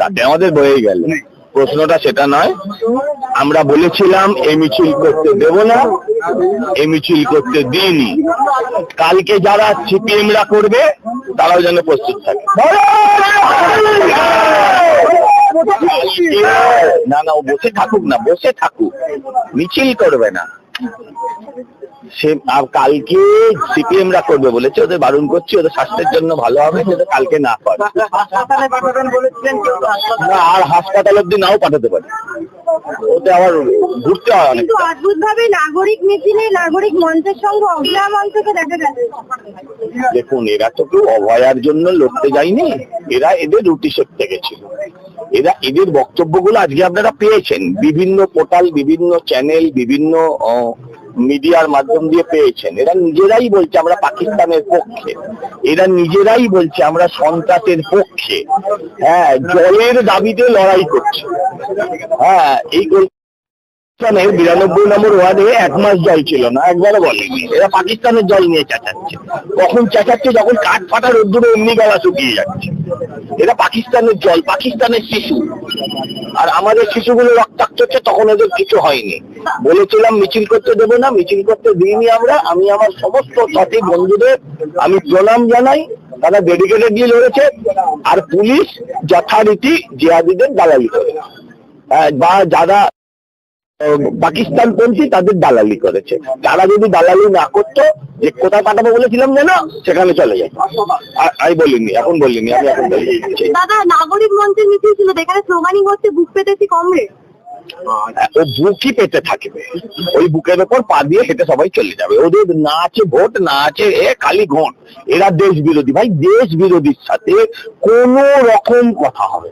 তাতে আমাদের বয়ে গেল। প্রশ্নটা সেটা নয় আমরা বলেছিলাম এই মিছিল করতে দেব না এই মিছিল করতে দিইনি। কালকে যারা সিপিএমরা করবে তারাও যেন প্রস্তুত থাকে। না না ও বসে থাকুক না বসে থাকুক। মিছিল করবে না। সে আর কালকে সিপিএমরা করবে বলেছে ওদের বারণ করছি ওদের স্বাস্থ্যের জন্য ভালো হবে সেটা কালকে না করে। হাসপাতালে পাঠাবেন বলেছিলেন কেউ তো হাসপাতালে? না আর হাসপাতাল অব্দি নাও পাঠাতে পারে। ওতে আবার ঘুরতে হয় অনেক কিন্তু অদ্ভুত ভাবে নাগরিক মিছিলে নাগরিক মঞ্চের সঙ্গে অভয়া মঞ্চকে দেখা গেছে দেখুন এরা তো কেউ অভয়ার জন্য লড়তে যায়নি এরা এদের রুটি সেকতে গেছিল। এরা, এদের বক্তব্যগুলো আজকে আপনারা পেয়েছেন। বিভিন্ন পোর্টাল, বিভিন্ন চ্যানেল, বিভিন্ন মিডিয়ার মাধ্যম দিয়ে পেয়েছেন। এরা নিজেরাই বলছে আমরা পাকিস্তানের পক্ষে। এরা নিজেরাই বলছে আমরা সন্ত্রাসের পক্ষে। হ্যাঁ জলের দাবিতে লড়াই করছে। হ্যাঁ এই পাকিস্তানের বিরানব্বই নম্বর ওয়ার্ডে এক মাস জল ছিল না, একবারও বলেনি এরা পাকিস্তানের জল নিয়ে চেঁচাচ্ছে। কখন চেঁচাচ্ছে? যখন কাঠ ফাটা রোদ্দুরে এমনি গলা শুকিয়ে যাচ্ছে। এরা পাকিস্তানের জল, পাকিস্তানের শিশু। আর আমাদের শিশুগুলো রক্তাক্ত হচ্ছে, তখন ওদের কিছু হয়নি। বলেছিলাম, মিছিল করতে দেবো না, মিছিল করতে দিইনি আমরা। আমি আমার সমস্ত সাথী বন্ধুদের, আমি প্রণাম জানাই। তারা ডেডিকেটেড দিয়ে লড়েছে। আর পুলিশ যথারীতি জিয়াদিদের দালালি করে। বা যারা পাকিস্তান পন্থী তাদের দালালি করেছে। তারা যদি দালালি না করতো যে কোথায় পাঠাবো বলেছিলাম যেন সেখানে চলে যায় আমি বলিনি এখন বলিনি আমি এখন বলি দাদা নাগরিক মঞ্চের মিছিল ছিল যেখানে স্লোগানিং হচ্ছে বুক পেতেছি কমরেড ও বুকই পেতে থাকবে। ওই বুকের ওপর পা দিয়ে হেঁটে সবাই চলে যাবে। ওদের না আছে ভোট না আছে এ খালি ঘোট। এরা দেশ বিরোধী ভাই দেশ বিরোধীর সাথে কোন রকম কথা হবে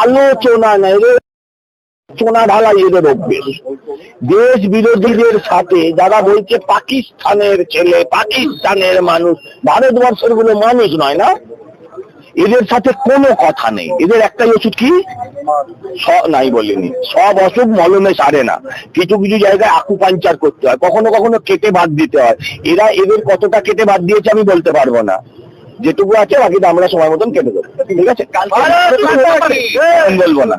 আলোচনা না এদের আলোচনা ঢালাই এদের অভ্যেস। দেশ বিরোধীদের সাথে যারা বলছে পাকিস্তানের ছেলে পাকিস্তানের মানুষ ভারতবর্ষেরগুলো মানুষ নয় না? এদের সাথে কোনো কথা নেই। এদের একটাই ওষুধ কি? নাই বলিনি। সব অসুখ মলমে সারে না। কিছু কিছু জায়গায় আকু পাঞ্চার করতে হয়। কখনো কখনো কেটে বাদ দিতে হয়। এরা এদের কতটা কেটে বাদ দিয়েছে আমি বলতে পারব না। যেটুকু আছে বাকিটা আমরা সময় মতন কেটে দেবো। ঠিক আছে? বলব না।